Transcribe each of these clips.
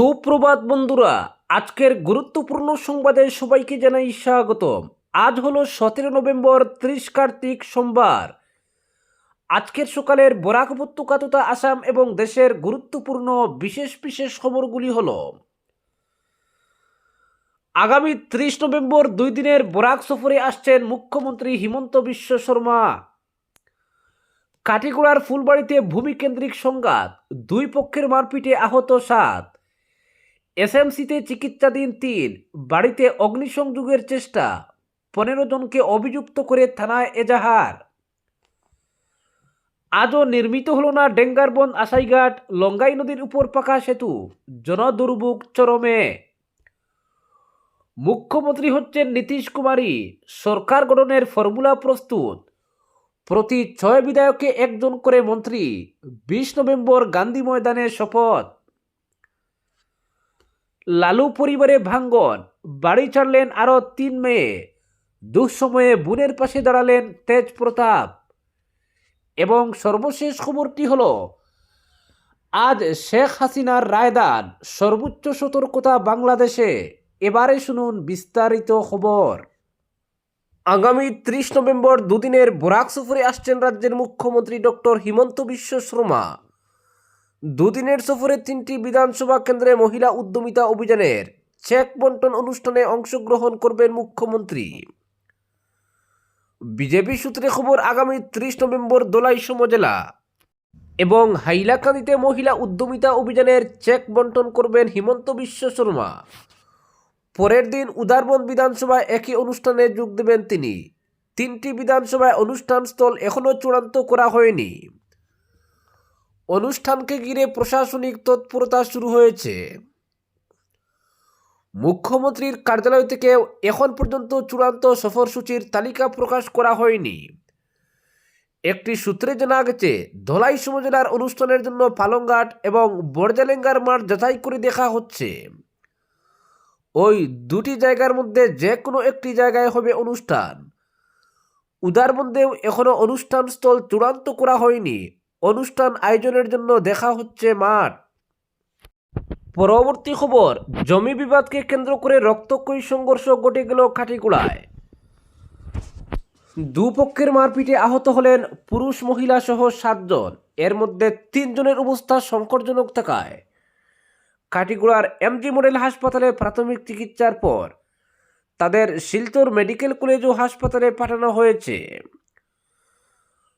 সুপ্রভাত বন্ধুরা, আজকের গুরুত্বপূর্ণ সংবাদে সবাইকে জানাই স্বাগতম। আজ হলো সতেরো নভেম্বর, ত্রিশ কার্তিক সোমবার। আজকের সকালের বরাক উপত্যকা তথা আসাম এবং দেশের গুরুত্বপূর্ণ বিশেষ বিশেষ খবরগুলি হল, আগামী ত্রিশ নভেম্বর দুই দিনের বরাক সফরে আসছেন মুখ্যমন্ত্রী হিমন্ত বিশ্ব শর্মা। কাটিগোড়ার ফুলবাড়িতে ভূমিকেন্দ্রিক সংঘাত, দুই পক্ষের মারপিটে আহত সাত। এসএমসিতে চিকিৎসাধীন তিন, বাড়িতে অগ্নিসংযোগের চেষ্টা, পনেরো জনকে অভিযুক্ত করে থানায় এজাহার। আজও নির্মিত হল না ডেঙ্গারবন আসাইঘাট, লঙ্গাই নদীর উপর পাকা সেতু, জনদুর্ভোগ চরমে। মুখ্যমন্ত্রী হচ্ছেন নীতিশ কুমারী, সরকার গঠনের ফর্মুলা প্রস্তুত। প্রতি ছয় বিধায়কে একজন করে মন্ত্রী, বিশ নভেম্বর গান্ধী ময়দানে শপথ। লালু পরিবারে ভাঙ্গন, বাড়ি ছাড়লেন আরও তিন মেয়ে। দুঃসময়ে বোনের পাশে দাঁড়ালেন তেজ প্রতাপ। এবং সর্বশেষ খবরটি হল, আজ শেখ হাসিনার রায়দান সর্বোচ্চ সতর্কতা বাংলাদেশে। এবারে শুনুন বিস্তারিত খবর। আগামী ত্রিশ নভেম্বর দুদিনের বরাক সফরে আসছেন রাজ্যের মুখ্যমন্ত্রী ডক্টর হিমন্ত বিশ্ব শর্মা। দুদিনের সফরে তিনটি বিধানসভা কেন্দ্রে মহিলা উদ্যমিতা অভিযানের চেক বন্টন অনুষ্ঠানে অংশগ্রহণ করবেন মুখ্যমন্ত্রী। বিজেপি সূত্রে খবর, আগামী ত্রিশ নভেম্বর দোলাই সমজেলা এবং হাইলাকান্দিতে মহিলা উদ্যমিতা অভিযানের চেক বন্টন করবেন হিমন্ত বিশ্ব শর্মা। পরের দিন উদারবন বিধানসভায় একই অনুষ্ঠানে যোগ দেবেন তিনি। তিনটি বিধানসভায় অনুষ্ঠান স্থল এখনও চূড়ান্ত করা হয়নি। অনুষ্ঠানকে ঘিরে প্রশাসনিক তৎপরতা শুরু হয়েছে। মুখ্যমন্ত্রীর কার্যালয় থেকে এখন পর্যন্ত চূড়ান্ত সফরসূচির তালিকা প্রকাশ করা হয়নি। একটি সূত্রে জানা গেছে ধলাই সমজেলার অনুষ্ঠানের জন্য পালংঘাট এবং বরজালেঙ্গার মাঠ যাচাই করে দেখা হচ্ছে। ওই দুটি জায়গার মধ্যে যে কোনো একটি জায়গায় হবে অনুষ্ঠান। উদারবন্দেও এখনও অনুষ্ঠান স্থল চূড়ান্ত করা হয়নি। অনুষ্ঠান আয়োজনের জন্য দেখা হচ্ছে মাঠ। পরবর্তী খবর, জমি বিবাদকে কেন্দ্র করে রক্তক্ষয়ী সংঘর্ষ ঘটে গেল কাটিগুড়ায় দুপক্ষের মারপিটে আহত হলেন পুরুষ মহিলা সহ সাতজন। এর মধ্যে তিনজনের অবস্থা সংকটজনক থাকায়। কাটিগুড়ার এমজি মডেল হাসপাতালে প্রাথমিক চিকিৎসার পর তাদের শিলচর মেডিকেল কলেজ ও হাসপাতালে পাঠানো হয়েছে।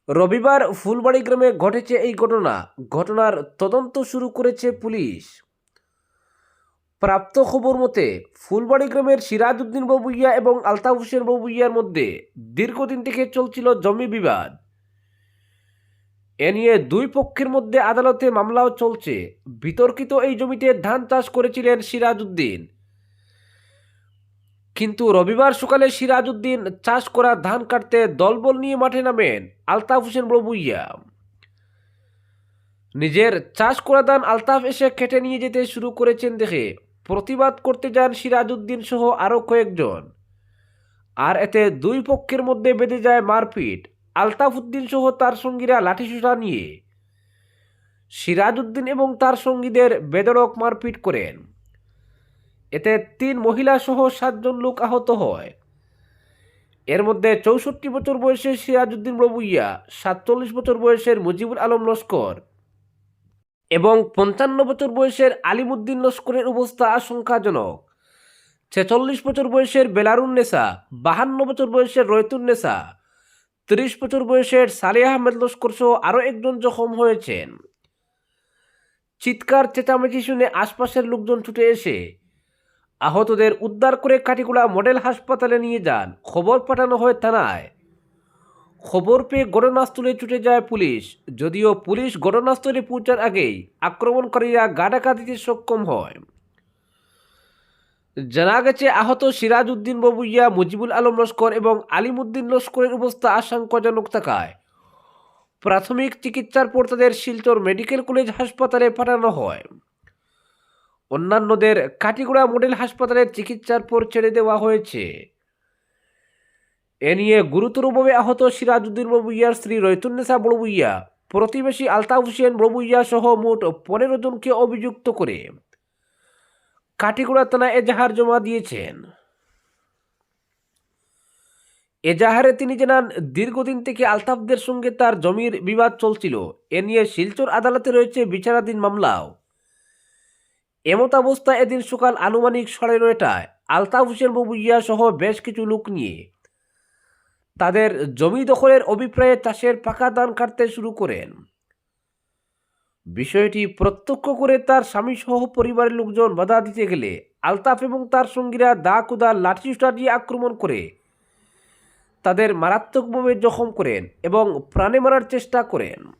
রবিবার ফুলবাড়ি গ্রামে ঘটেছে এই ঘটনা। ঘটনার তদন্ত শুরু করেছে পুলিশ। প্রাপ্ত খবর মতে, ফুলবাড়ি গ্রামের সিরাজ উদ্দিন বাবুইয়া এবং আলতাফ হোসেন বাবুইয়ার মধ্যে দীর্ঘদিন থেকে চলছিল জমি বিবাদ। এ নিয়ে দুই পক্ষের মধ্যে আদালতে মামলাও চলছে। বিতর্কিত এই জমিতে ধান চাষ করেছিলেন সিরাজউদ্দিন। কিন্তু রবিবার সকালে সিরাজউদ্দিন চাষ করা ধান কাটতে দলবল নিয়ে মাঠে নামেন আলতাফ হোসেন বাবুইয়া। নিজের চাষ করা ধান আলতাফ এসে কেটে নিয়ে যেতে শুরু করেছেন দেখে প্রতিবাদ করতে যান সিরাজউদ্দিন সহ আরও কয়েকজন। আর এতে দুই পক্ষের মধ্যে বেঁধে যায় মারপিট, আলতাফ উদ্দিন সহ তার সঙ্গীরা লাঠিসোঁটা নিয়ে। সিরাজউদ্দিন এবং তার সঙ্গীদের বেদরক মারপিট করেন। এতে তিন মহিলা সহ সাতজন লোক আহত হয়। এর মধ্যে চৌষট্টি বছর বয়সের সিরাজউদ্দিন বাবুইয়া সাতচল্লিশ বছর বয়সের মুজিবুল আলম লস্কর এবং পঞ্চান্ন বছর বয়সের আলিমুদ্দিন লস্করের অবস্থা আশঙ্কাজনক। ছেচল্লিশ বছর বয়সের বেলারুন্নেসা বাহান্ন বছর বয়সের রয়তুন্নেসা তিরিশ বছর বয়সের সালেহ আহমেদ লস্কর সহ আরও একজন জখম হয়েছেন। চিৎকার, চেঁচামেচি শুনে আশপাশের লোকজন ছুটে এসে আহতদের উদ্ধার করে কাটিগুড়া মডেল হাসপাতালে নিয়ে যান। খবর পাঠানো হয় থানায়। খবর পেয়ে ঘটনাস্থলে ছুটে যায় পুলিশ। যদিও পুলিশ ঘটনাস্থলে পৌঁছার আগেই আক্রমণকারীরা গাডাকা দিতে সক্ষম হয়। জানা গেছে, আহত সিরাজ উদ্দিন বাবুইয়া, মুজিবুল আলম লস্কর এবং আলিমুদ্দিন লস্করের অবস্থা আশঙ্কাজনক থাকায় প্রাথমিক চিকিৎসার পর তাদের শিলচর মেডিকেল কলেজ হাসপাতালে পাঠানো হয়। অন্যান্যদের কাটিগুড়া মডেল হাসপাতালের চিকিৎসার পর ছেড়ে দেওয়া হয়েছে। এ নিয়ে গুরুতরভাবে আহত সিরাজউদ্দিন বাবুইয়ার স্ত্রী রৈতুন্নেসা বড়বুইয়া প্রতিবেশী আলতাফ হোসেন বড়বুইয়া সহ মোট পনেরো জনকে অভিযুক্ত করে কাটিগড়া থানায় এজাহার জমা দিয়েছেন। এজাহারে তিনি জানান, দীর্ঘদিন থেকে আলতাফদের সঙ্গে তার জমির বিবাদ চলছিল। এ নিয়ে শিলচর আদালতে রয়েছে বিচারাধীন মামলাও। এমত অবস্থায় এদিন সকাল আনুমানিক সাড়ে নয়টায় আলতাফ হোসেন ববুইয়া সহ বেশ কিছু লোক নিয়ে তাদের জমি দখলের অভিপ্রায়ে চাষের পাকা ধান কাটতে শুরু করেন। বিষয়টি প্রত্যক্ষ করে তার স্বামী সহ পরিবারের লোকজন বাধা দিতে গেলে আলতাফ এবং তার সঙ্গীরা দা কুদা লাঠি দিয়ে আক্রমণ করে তাদের মারাত্মকভাবে জখম করেন এবং প্রাণে মারার চেষ্টা করেন।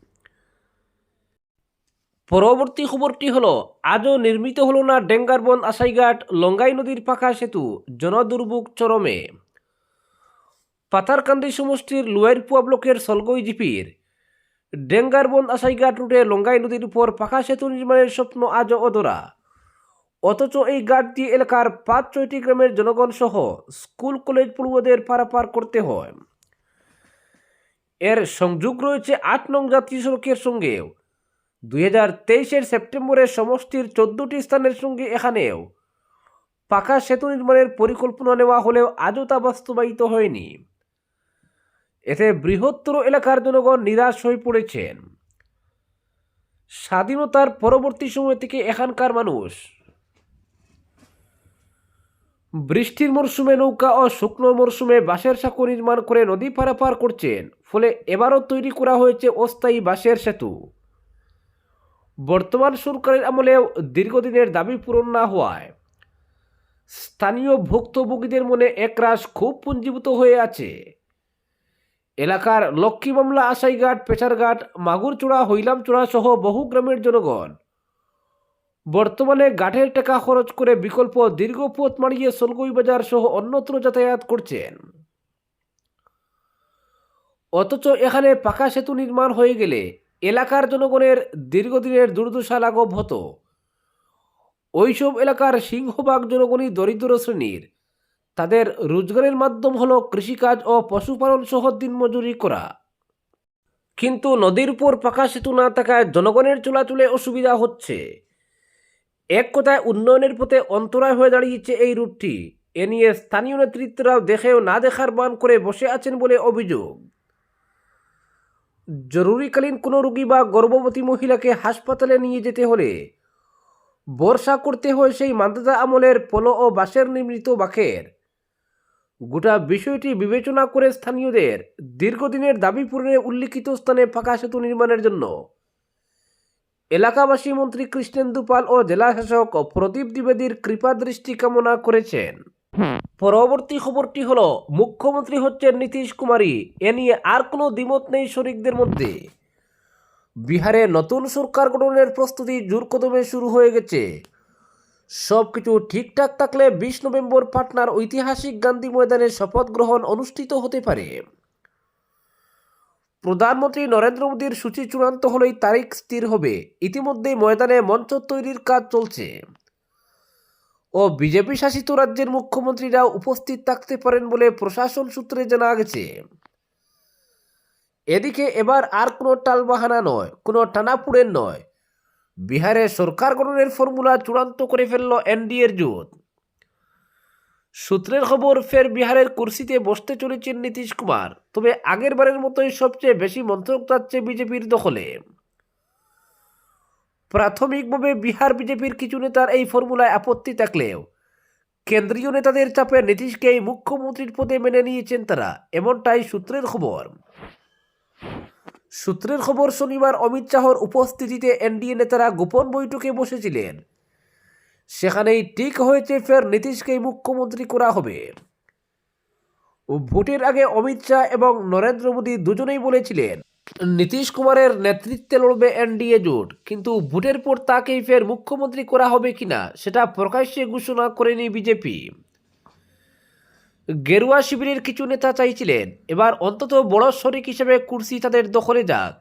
পরবর্তী খবরটি হলো, আজও নির্মিত হলো না ডেঙ্গারবন আসাইঘাট লঙ্গাই নদীর পাখা সেতু, জনদুর্ভোগ চরমে। পাথারকান্দি সমষ্টির লুয়ারপুয়া ব্লকের সলগই জিপির। ডেঙ্গারবন আসাইঘাট রুটে লঙ্গাই নদীর উপর পাখা সেতু নির্মাণের স্বপ্ন আজও অধরা। অথচ এই ঘাট দিয়ে এলাকার পাঁচ ছয়টি গ্রামের জনগণ সহ স্কুল, কলেজ পড়ুয়াদের পারাপার করতে হয়। এর সংযোগ রয়েছে আট নং জাতীয় সড়কের সঙ্গেও। দুই হাজার তেইশের সেপ্টেম্বরে সমষ্টির চোদ্দটি স্থানের সঙ্গে এখানেও পাকা সেতু নির্মাণের পরিকল্পনা নেওয়া হলেও আজও তা বাস্তবায়িত হয়নি। এতে বৃহত্তর এলাকার জনগণ নিরাশ হয়ে পড়েছেন। স্বাধীনতার পরবর্তী সময় থেকে এখানকার মানুষ বৃষ্টির মরশুমে নৌকা ও শুকনো মরশুমে বাঁশের সাঁকো নির্মাণ করে নদী পারাপার করছেন, ফলে এবারও তৈরি করা হয়েছে অস্থায়ী বাঁশের সেতু। বর্তমান সরকারের আমলেও দীর্ঘদিনের দাবি পূরণ না হওয়ায় স্থানীয় ভুক্তভোগীদের মনে একরাশ খুব পুঞ্জীভূত হয়ে আছে। এলাকার লক্ষ্মী মামলা, আশাইঘাট, পেছারঘাট, মাগুরচূড়া হইলামচূড়া সহ বহু গ্রামের জনগণ বর্তমানে গাঠের টাকা খরচ করে বিকল্প দীর্ঘ পথ মারিয়ে সলগই বাজার সহ অন্যত্র যাতায়াত করছেন। অথচ এখানে পাকা সেতু নির্মাণ হয়ে গেলে এলাকার জনগণের দীর্ঘদিনের দুর্দশা লাঘব হতো। ওইসব এলাকার সিংহভাগ জনগণই দরিদ্র শ্রেণির। তাদের রোজগারের মাধ্যম হলো কৃষিকাজ ও পশুপালন সহ দিনমজুরি করা। কিন্তু নদীর উপর পাকা সেতু না থাকায় জনগণের চলাচলে অসুবিধা হচ্ছে। এক কথায় উন্নয়নের পথে অন্তরায় হয়ে দাঁড়িয়েছে এই রুটটি। এ নিয়ে স্থানীয় নেতৃত্বরাও দেখেও না দেখার বান করে বসে আছেন বলে অভিযোগ। জরুরিকালীন কোনো রোগী বা গর্ভবতী মহিলাকে হাসপাতালে নিয়ে যেতে হলে বর্ষা করতে হয় সেই মান্দাতা আমলের পলো ও বাঁশের নির্মিত বাঁকের গোটা বিষয়টি বিবেচনা করে স্থানীয়দের দীর্ঘদিনের দাবি পূরণে উল্লিখিত স্থানে ফাঁকা সেতু নির্মাণের জন্য। এলাকাবাসী মন্ত্রী কৃষ্ণেন্দু পাল ও জেলাশাসক প্রদীপ দ্বিবেদীর কৃপা দৃষ্টি কামনা করেছেন। পরবর্তী খবরটি হলো, মুখ্যমন্ত্রী হচ্ছেন নীতিশ কুমারী। এ নিয়ে আর কোনো দ্বিমত নেই শরিকদের মধ্যে। বিহারে নতুন সরকার গঠনের প্রস্তুতি জোর কদমে শুরু হয়ে গেছে। সব কিছু ঠিকঠাক থাকলে বিশ নভেম্বর পাটনার ঐতিহাসিক গান্ধী ময়দানে শপথ গ্রহণ অনুষ্ঠিত হতে পারে। প্রধানমন্ত্রী নরেন্দ্র মোদীর সূচি চূড়ান্ত হলেই তারিখ স্থির হবে। ইতিমধ্যেই ময়দানে মঞ্চ তৈরির কাজ চলছে। ও বিজেপি শাসিত রাজ্যের মুখ্যমন্ত্রীরা উপস্থিত থাকতে পারেন বলে প্রশাসন সূত্রে জানা গেছে। এদিকে এবার আর কোনো টালবাহানা নয়, কোনো টানাপুড়েন নয়। বিহারে সরকার গঠনের ফর্মুলা চূড়ান্ত করে ফেলল এনডিএর জোট। সূত্রের খবর, ফের বিহারের কুর্সিতে বসতে চলেছেন নীতিশ কুমার। তবে আগের বারের মতোই সবচেয়ে বেশি মন্ত্রক যাচ্ছে বিজেপির দখলে। প্রাথমিকভাবে বিহার বিজেপির কিছু নেতার এই ফর্মুলায় আপত্তি থাকলেও কেন্দ্রীয় নেতাদের চাপে নীতিশকেই মুখ্যমন্ত্রীর পদে মেনে নিয়েছেন তারা, এমনটাই সূত্রের খবর। সূত্রের খবর, শনিবার অমিত শাহর উপস্থিতিতে এনডিএ নেতারা গোপন বৈঠকে বসেছিলেন। সেখানেই ঠিক হয়েছে, ফের নীতিশকেই মুখ্যমন্ত্রী করা হবে। ভোটের আগে অমিত শাহ এবং নরেন্দ্র মোদী দুজনেই বলেছিলেন নীতিশ কুমারের নেতৃত্বে লড়বে এনডিএ জোট, কিন্তু ভোটের পর তাকেই ফের মুখ্যমন্ত্রী করা হবে কিনা, সেটা প্রকাশ্যে ঘোষণা করেনি বিজেপি। গেরুয়া শিবিরের কিছু নেতা চাইছিলেন, এবার অন্তত বড় শরিক হিসেবে কুর্সি তাদের দখলে যাক।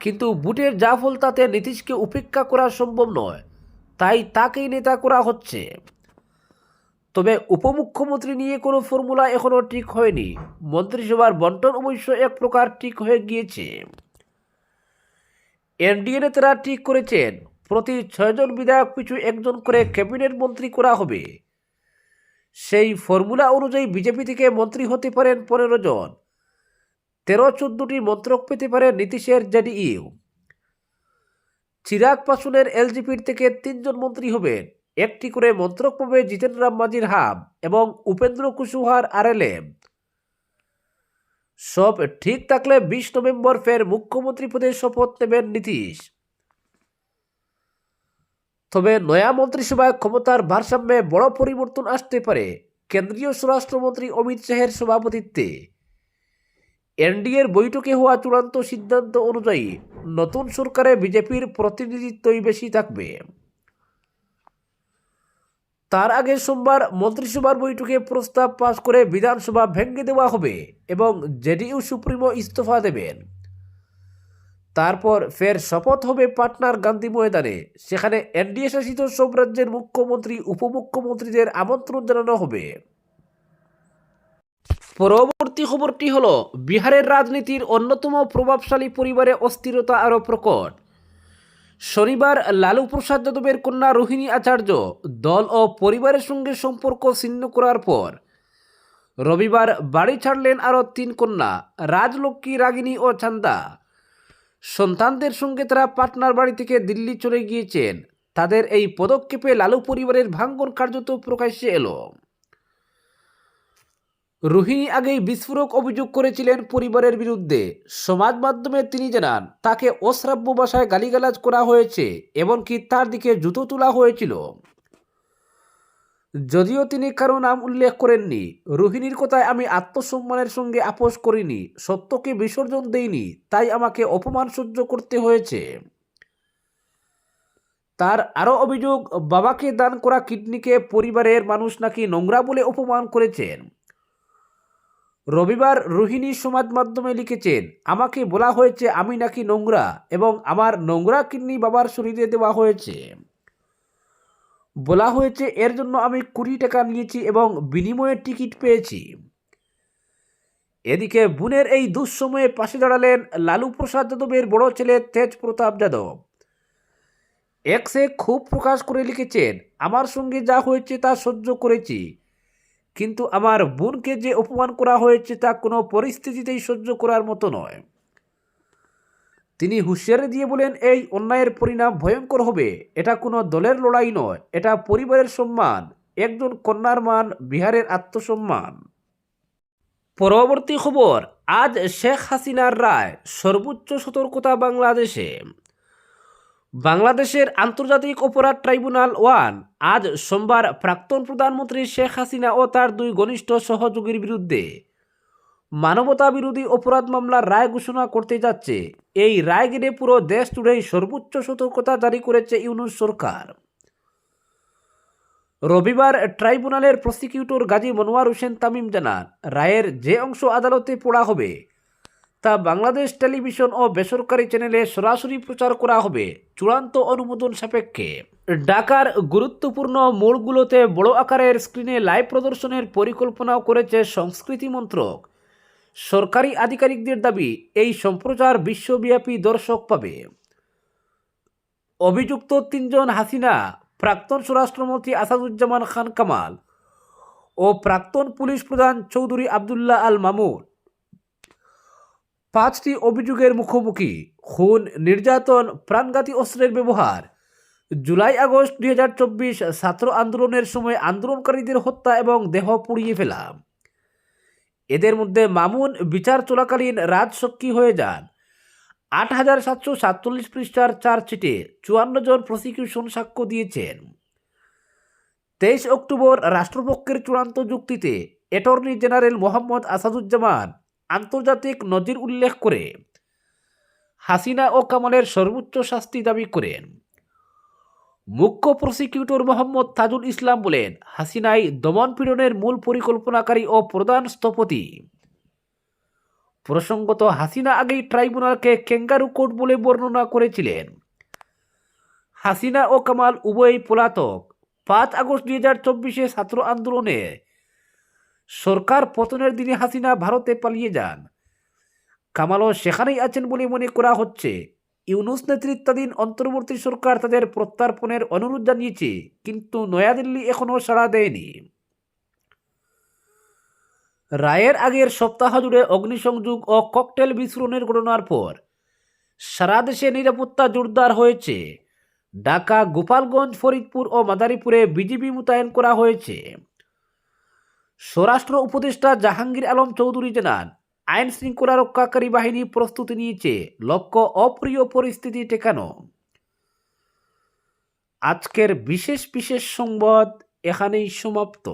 কিন্তু বুটের যা ফল তাতে নীতিশকে উপেক্ষা করা সম্ভব নয়, তাই তাকেই নেতা করা হচ্ছে। তবে উপমুখ্যমন্ত্রী নিয়ে কোনো ফর্মুলা এখনও ঠিক হয়নি। মন্ত্রিসভার বন্টন অবশ্য এক প্রকার ঠিক হয়ে গিয়েছে। এনডিএ নেতারা ঠিক করেছেন, প্রতি ছয়জন বিধায়ক পিছু একজন করে ক্যাবিনেট মন্ত্রী করা হবে। সেই ফর্মুলা অনুযায়ী বিজেপি থেকে মন্ত্রী হতে পারেন পনেরো জন। তেরো চোদ্দটি মন্ত্রক পেতে পারে নীতিশের জেডিইউ। চিরাগ পাসুনের এলজিপির থেকে তিনজন মন্ত্রী হবেন। একটি করে মন্ত্রক পাবে জিতেন রাম মাঝির হাম এবং উপেন্দ্র কুশওয়াহার আরএলএম সব ঠিক থাকলে বিশ নভেম্বর ফের মুখ্যমন্ত্রী পদে শপথ নেবেন নীতিশ। তবে নয়া মন্ত্রিসভায় ক্ষমতার ভারসাম্যে বড় পরিবর্তন আসতে পারে কেন্দ্রীয় স্বরাষ্ট্রমন্ত্রী অমিত শাহের সভাপতিত্বে। এনডিএর বৈঠকে হওয়া চূড়ান্ত সিদ্ধান্ত অনুযায়ী নতুন সরকারে বিজেপির প্রতিনিধিত্বই বেশি থাকবে। তার আগে সোমবার মন্ত্রিসভার বৈঠকে প্রস্তাব পাশ করে বিধানসভা ভেঙে দেওয়া হবে এবং জেডিইউ সুপ্রিমো ইস্তফা দেবেন। তারপর ফের শপথ হবে পাটনার গান্ধী ময়দানে। সেখানে এনডিএ শাসিত সব রাজ্যের মুখ্যমন্ত্রী, উপমুখ্যমন্ত্রীদের আমন্ত্রণ জানানো হবে। পরবর্তী খবরটি হল, বিহারের রাজনীতির অন্যতম প্রভাবশালী পরিবারে অস্থিরতা আরও প্রকট। শনিবার লালু প্রসাদ যাদবের কন্যা রোহিণী আচার্য দল ও পরিবারের সঙ্গে সম্পর্ক ছিন্ন করার পর রবিবার বাড়ি ছাড়লেন আরও তিন কন্যা, রাজলক্ষ্মী, রাগিনী ও চান্দা। সন্তানদের সঙ্গে তারা পাটনার বাড়ি থেকে দিল্লি চলে গিয়েছেন। তাদের এই পদক্ষেপে লালু পরিবারের ভাঙ্গন কার্যত প্রকাশ্যে এলো। রোহিণী আগেই বিস্ফোরক অভিযোগ করেছিলেন পরিবারের বিরুদ্ধে। সমাজ মাধ্যমে তিনি জানান, তাকে অশ্রাব্য ভাষায় গালিগালাজ করা হয়েছে, এমনকি তার দিকে জুতো তোলা হয়েছিল। যদিও তিনি কারও নাম উল্লেখ করেননি, রোহিণীর কথায় আমি আত্মসম্মানের সঙ্গে আপোষ করিনি, সত্যকে বিসর্জন দেইনি, তাই আমাকে অপমান সহ্য করতে হয়েছে। তার আরও অভিযোগ, বাবাকে দান করা কিডনিকে পরিবারের মানুষ নাকি নোংরা বলে অপমান করেছেন। রবিবার রোহিণী সমাজ মাধ্যমে লিখেছেন, আমাকে বলা হয়েছে আমি নাকি নোংরা এবং আমার নোংরা কিডনি বাবার শরীরে দেওয়া হয়েছে। বলা হয়েছে এর জন্য আমি কুড়ি টাকা নিয়েছি এবং বিনিময়ে টিকিট পেয়েছি। এদিকে বোনের এই দুঃসময়ে পাশে দাঁড়ালেন লালু প্রসাদ যাদবের বড় ছেলে তেজ প্রতাপ যাদব। এক্সে খুব প্রকাশ করে লিখেছেন, আমার সঙ্গে যা হয়েছে তা সহ্য করেছি। কিন্তু আমার বোনকে যে অপমান করা হয়েছে তা কোনো পরিস্থিতিতেই সহ্য করার মতো নয়। তিনি হুঁশিয়ারি দিয়ে বলেন, এই অন্যায়ের পরিণাম ভয়ঙ্কর হবে। এটা কোনো দলের লড়াই নয়। এটা পরিবারের সম্মান। একজন কন্যার মান বিহারের আত্মসম্মান। পরবর্তী খবর, আজ শেখ হাসিনার রায় সর্বোচ্চ সতর্কতা বাংলাদেশে। বাংলাদেশের আন্তর্জাতিক অপরাধ ট্রাইব্যুনাল ওয়ান আজ সোমবার প্রাক্তন প্রধানমন্ত্রী শেখ হাসিনা ও তার দুই ঘনিষ্ঠ সহযোগীর বিরুদ্ধে মানবতা বিরোধী অপরাধ মামলার রায় ঘোষণা করতে যাচ্ছে। এই রায় ঘিরে পুরো দেশ জুড়েই সর্বোচ্চ সতর্কতা জারি করেছে ইউনুস সরকার। রবিবার ট্রাইব্যুনালের প্রসিকিউটর গাজী মনোয়ার হোসেন তামিম জানান, রায়ের যে অংশ আদালতে পড়া হবে তা বাংলাদেশ টেলিভিশন ও বেসরকারি চ্যানেলে সরাসরি প্রচার করা হবে। চূড়ান্ত অনুমোদন সাপেক্ষে। ঢাকার গুরুত্বপূর্ণ মোড়গুলোতে বড় আকারের স্ক্রিনে লাইভ প্রদর্শনের পরিকল্পনাও করেছে সংস্কৃতি মন্ত্রক। সরকারি আধিকারিকদের দাবি, এই সম্প্রচার বিশ্বব্যাপী দর্শক পাবে। অভিযুক্ত তিনজন হাসিনা, প্রাক্তন স্বরাষ্ট্রমন্ত্রী আসাদুজ্জামান খান কামাল ও প্রাক্তন পুলিশ প্রধান চৌধুরী আবদুল্লাহ আল মামুন। পাঁচটি অভিযোগের মুখোমুখি, খুন, নির্যাতন, প্রাণঘাতী অস্ত্রের ব্যবহার। জুলাই আগস্ট দুই হাজার চব্বিশ ছাত্র আন্দোলনের সময় আন্দোলনকারীদের হত্যা এবং দেহ পুড়িয়ে ফেলা এদের মধ্যে মামুন বিচার চলাকালীন রাজসক্ষী হয়ে যান। আট হাজার সাতশো সাতচল্লিশ পৃষ্ঠার চার্জশিটে চুয়ান্ন জন প্রসিকিউশন সাক্ষ্য দিয়েছেন। তেইশ অক্টোবর রাষ্ট্রপক্ষের চূড়ান্ত যুক্তিতে অ্যাটর্নি জেনারেল মোহাম্মদ আসাদুজ্জামান আন্তর্জাতিক নজির উল্লেখ করে হাসিনা ও কামালের সর্বোচ্চ শাস্তি দাবি করেন মুখ্য প্রসিকিউটর মোহাম্মদ তাজুল ইসলাম বলেন, হাসিনাই দমন পীড়নের মূল পরিকল্পনাকারী ও প্রধান স্থপতি। প্রসঙ্গত, হাসিনা আগেই ট্রাইব্যুনালকে ক্যাঙ্গারু কোর্ট বলে বর্ণনা করেছিলেন। হাসিনা ও কামাল উভয়ই পলাতক। পাঁচ আগস্ট দুই হাজার চব্বিশে ছাত্র আন্দোলনে সরকার পতনের দিনে হাসিনা ভারতে পালিয়ে যান। কামালও সেখানেই আছেন বলে মনে করা হচ্ছে। ইউনুস নেতৃত্বাধীন অন্তর্বর্তী সরকার তাদের প্রত্যার্পণের অনুরোধ জানিয়েছে, কিন্তু নয়াদিল্লি এখনও সাড়া দেয়নি। রায়ের আগের সপ্তাহ জুড়ে অগ্নিসংযোগ ও ককটেল বিস্ফোরণের ঘটনার পর সারা দেশে নিরাপত্তা জোরদার হয়েছে। ঢাকা, গোপালগঞ্জ, ফরিদপুর ও মাদারীপুরে বিজিবি মোতায়েন করা হয়েছে। স্বরাষ্ট্র উপদেষ্টা জাহাঙ্গীর আলম চৌধুরী জানান, আইন শৃঙ্খলা রক্ষাকারী বাহিনী প্রস্তুতি নিয়েছে, লক্ষ্য অপ্রিয় পরিস্থিতি টেকানো আজকের বিশেষ বিশেষ সংবাদ এখানেই সমাপ্ত।